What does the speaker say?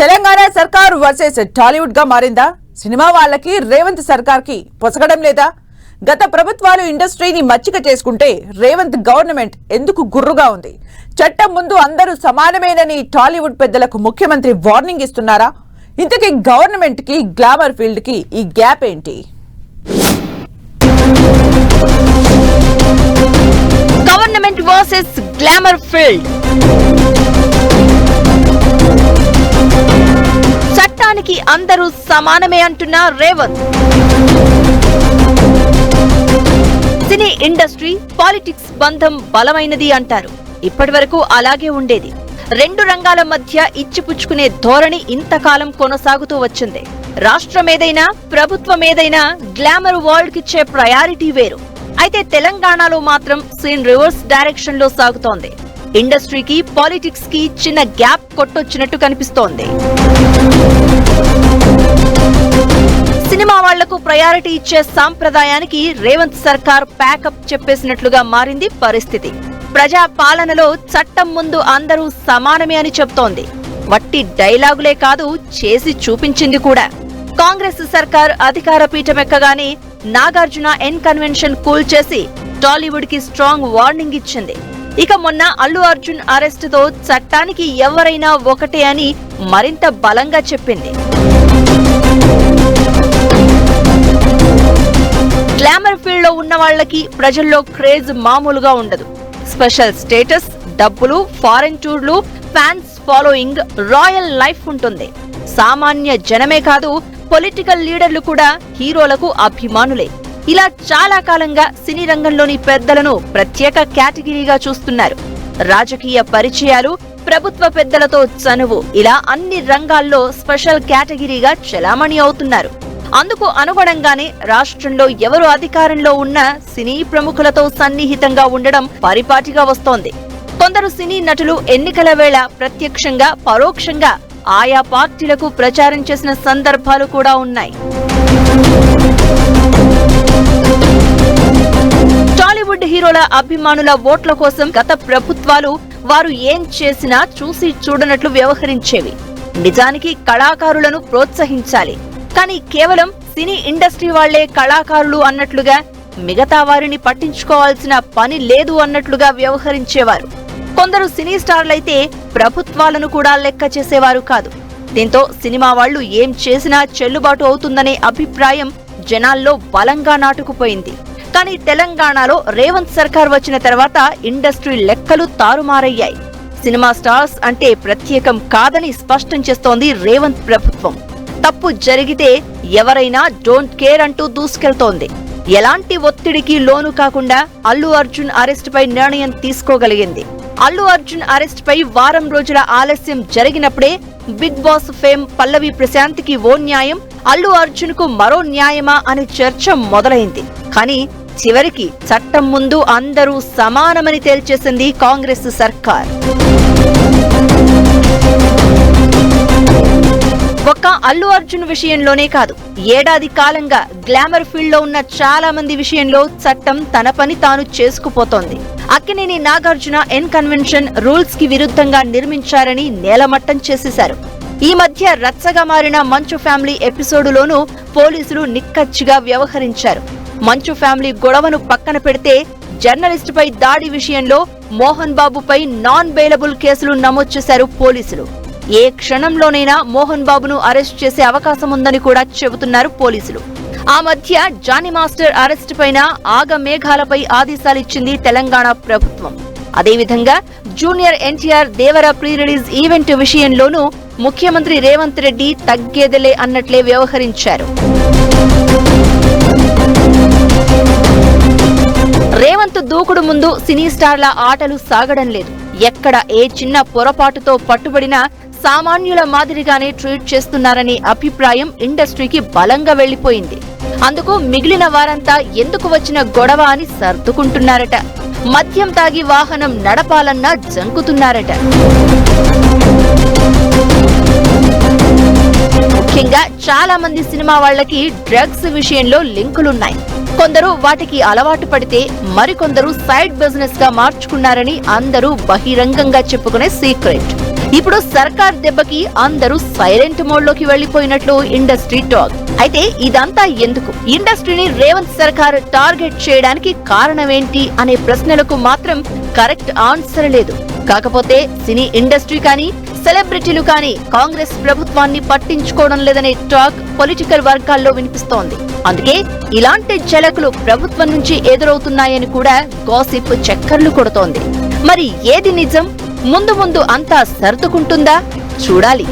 తెలంగాణ సర్కార్ వర్సెస్ టాలీవుడ్గా మారిందా? సినిమా వాళ్ళకి రేవంత్ సర్కార్కి పొసగడం లేదా? గత ప్రభుత్వాలు ఇండస్ట్రీని మచ్చిక చేసుకుంటే రేవంత్ గవర్నమెంట్ ఎందుకు గుర్రుగా ఉంది? చట్టం ముందు అందరూ సమానమేనని టాలీవుడ్ పెద్దలకు ముఖ్యమంత్రి వార్నింగ్ ఇస్తున్నారా? ఇంతకీ గవర్నమెంట్కి గ్లామర్ ఫీల్డ్కి ఈ గ్యాప్ ఏంటి? Government versus glamour field. నిజానికి అందరూ సమానమే అంటున్న రేవంత్. సినీ ఇండస్ట్రీ పాలిటిక్స్ బంధం బలమైనది అంటారు. ఇప్పటి వరకు అలాగే ఉండేది. రెండు రంగాల మధ్య ఇచ్చిపుచ్చుకునే ధోరణి ఇంతకాలం కొనసాగుతూ వచ్చింది. రాష్ట్రం ఏదైనా ప్రభుత్వం ఏదైనా గ్లామర్ వరల్డ్ కిచ్చే ప్రయారిటీ వేరు. అయితే తెలంగాణలో మాత్రం సీన్ రివర్స్ డైరెక్షన్లో సాగుతోంది. ఇండస్ట్రీకి పాలిటిక్స్కి చిన్న గ్యాప్ కొట్టొచ్చినట్టు కనిపిస్తోంది. సినిమా వాళ్ళకు ప్రయారిటీ ఇచ్చే సాంప్రదాయానికి రేవంత్ సర్కార్ ప్యాకప్ చెప్పేసినట్లుగా మారింది పరిస్థితి. ప్రజా పాలనలో చట్టం ముందు అందరూ సమానమే అని చెప్తోంది. వట్టి డైలాగులే కాదు చేసి చూపించింది కూడా. కాంగ్రెస్ సర్కార్ అధికార పీఠమెక్కగానే నాగార్జున ఎన్ కన్వెన్షన్ కూల్ చేసి టాలీవుడ్కి స్ట్రాంగ్ వార్నింగ్ ఇచ్చింది. ఇక మొన్న అల్లు అర్జున్ అరెస్ట్తో చట్టానికి ఎవరైనా ఒకటే అని మరింత బలంగా చెప్పింది. గ్లామర్ ఫీల్డ్లో ఉన్న వాళ్ళకి ప్రజల్లో క్రేజ్ మామూలుగా ఉండదు. స్పెషల్ స్టేటస్ డబ్బులు ఫారెన్ టూర్లు ఫ్యాన్స్ ఫాలోయింగ్ రాయల్ లైఫ్ ఉంటుంది. సామాన్య జనమే కాదు పొలిటికల్ లీడర్లు కూడా హీరోలకు అభిమానులే. ఇలా చాలా కాలంగా సినీ రంగంలోని పెద్దలను ప్రత్యేక కేటగిరీగా చూస్తున్నారు. రాజకీయ పరిచయాలు ప్రభుత్వ పెద్దలతో చనువు ఇలా అన్ని రంగాల్లో స్పెషల్ కేటగిరీగా చెలామణి అవుతున్నారు. అందుకు అనుగుణంగానే రాష్ట్రంలో ఎవరు అధికారంలో ఉన్నా సినీ ప్రముఖులతో సన్నిహితంగా ఉండడం పరిపాటిగా వస్తోంది. కొందరు సినీ నటులు ఎన్నికల వేళ ప్రత్యక్షంగా పరోక్షంగా ఆయా పార్టీలకు ప్రచారం చేసిన సందర్భాలు కూడా ఉన్నాయి. టాలీవుడ్ హీరోల అభిమానుల ఓట్ల కోసం గత ప్రభుత్వాలు వారు ఏం చేసినా చూసి చూడనట్లు వ్యవహరించేవి. నిజానికి కళాకారులను ప్రోత్సహించాలి. కానీ కేవలం సినీ ఇండస్ట్రీ వాళ్ళే కళాకారులు అన్నట్లుగా మిగతా వారిని పట్టించుకోవాల్సిన పని లేదు అన్నట్లుగా వ్యవహరించేవారు. కొందరు సినీ స్టార్లైతే ప్రభుత్వాలను కూడా లెక్క చేసేవారు కాదు. దీంతో సినిమా వాళ్ళు ఏం చేసినా చెల్లుబాటు అవుతుందనే అభిప్రాయం జనాల్లో బలంగా నాటుకుపోయింది. కానీ తెలంగాణలో రేవంత్ సర్కార్ వచ్చిన తర్వాత ఇండస్ట్రీ లెక్కలు తారుమారయ్యాయి. సినిమా స్టార్స్ అంటే ప్రత్యేకం కాదని స్పష్టం చేస్తోంది రేవంత్ ప్రభుత్వం. తప్పు జరిగితే ఎవరైనా డోంట్ కేర్ అంటూ దూసుకెళ్తోంది. ఎలాంటి ఒత్తిడికి లోను కాకుండా అల్లు అర్జున్ అరెస్ట్ పై నిర్ణయం తీసుకోగలిగింది. అల్లు అర్జున్ అరెస్ట్ పై వారం రోజుల ఆలస్యం జరిగినప్పుడే బిగ్ బాస్ ఫేమ్ పల్లవి ప్రశాంత్కి ఓ న్యాయం అల్లు అర్జున్కు మరో న్యాయమా అనే చర్చ మొదలైంది. కానీ చివరికి చట్టం ముందు అందరూ సమానమని తేల్చేసింది కాంగ్రెస్ సర్కార్. ఒక్క అల్లు అర్జున్ విషయంలోనే కాదు ఏడాది కాలంగా గ్లామర్ ఫీల్డ్లో ఉన్న చాలా మంది విషయంలో చట్టం తన పని తాను చేసుకుపోతోంది. అక్కినేని నాగార్జున ఎన్ కన్వెన్షన్ రూల్స్కి విరుద్ధంగా నిర్మించారని నేలమట్టం చేసేశారు. ఈ మధ్య రచ్చగా మారిన మంచు ఫ్యామిలీ ఎపిసోడులోనూ పోలీసులు నిక్కచ్చిగా వ్యవహరించారు. మంచు ఫ్యామిలీ గొడవను పక్కన పెడితే జర్నలిస్టుపై దాడి విషయంలో మోహన్ బాబుపై నాన్ బెయిలబుల్ కేసులు నమోదు చేశారు పోలీసులు. ఏ క్షణంలోనైనా మోహన్ బాబును అరెస్ట్ చేసే అవకాశం ఉందని కూడా చెబుతున్నారు పోలీసులు. ఆ మధ్య జానీ మాస్టర్ అరెస్ట్ పైన ఆగ మేఘాలపై ఆదేశాలిచ్చింది తెలంగాణ ప్రభుత్వం. అదేవిధంగా junior NTR Devara pre release event విషయంలోనూ ముఖ్యమంత్రి రేవంత్ రెడ్డి తగ్గేదలే అన్నట్లే వ్యవహరించారు. ముందు సినీ స్టార్ల ఆటలు సాగడం లేదు. ఎక్కడ ఏ చిన్న పొరపాటుతో పట్టుబడినా సామాన్యుల మాదిరిగానే ట్రీట్ చేస్తున్నారనే అభిప్రాయం ఇండస్ట్రీకి బలంగా వెళ్ళిపోయింది అందుకు మిగిలిన వారంతా ఎందుకు వచ్చిన గొడవ అని సర్దుకుంటున్నారట. మద్యం తాగి వాహనం నడపాలన్నా జంకుతున్నారట. ముఖ్యంగా చాలా మంది సినిమా వాళ్ళకి డ్రగ్స్ విషయంలో లింకులున్నాయి. కొందరు వాటికి అలవాటు పడితే మరికొందరు సైడ్ బిజినెస్గా మార్చుకున్నారని అందరూ బహిరంగంగా చెప్పుకునే సీక్రెట్. ఇప్పుడు సర్కార్ దెబ్బకి అందరూ సైలెంట్ మోడ్లోకి వెళ్ళిపోయినట్లు ఇండస్ట్రీ టాక్. అయితే ఇదంతా ఎందుకు? ఇండస్ట్రీని రేవంత్ సర్కార్ టార్గెట్ చేయడానికి కారణమేంటి అనే ప్రశ్నలకు మాత్రం కరెక్ట్ ఆన్సర్ లేదు. కాకపోతే సినీ ఇండస్ట్రీ కానీ సెలబ్రిటీలు కానీ కాంగ్రెస్ ప్రభుత్వాన్ని పట్టించుకోవడం లేదనే టాక్ పొలిటికల్ వర్గాల్లో వినిపిస్తోంది. అందుకే ఇలాంటి జలకులు ప్రభుత్వం నుంచి ఎదురవుతున్నాయని కూడా గాసిప్ చక్కర్లు కొడుతోంది. మరి ఏది నిజం? ముందు ముందు అంతా సర్దుకుంటుందా? చూడాలి.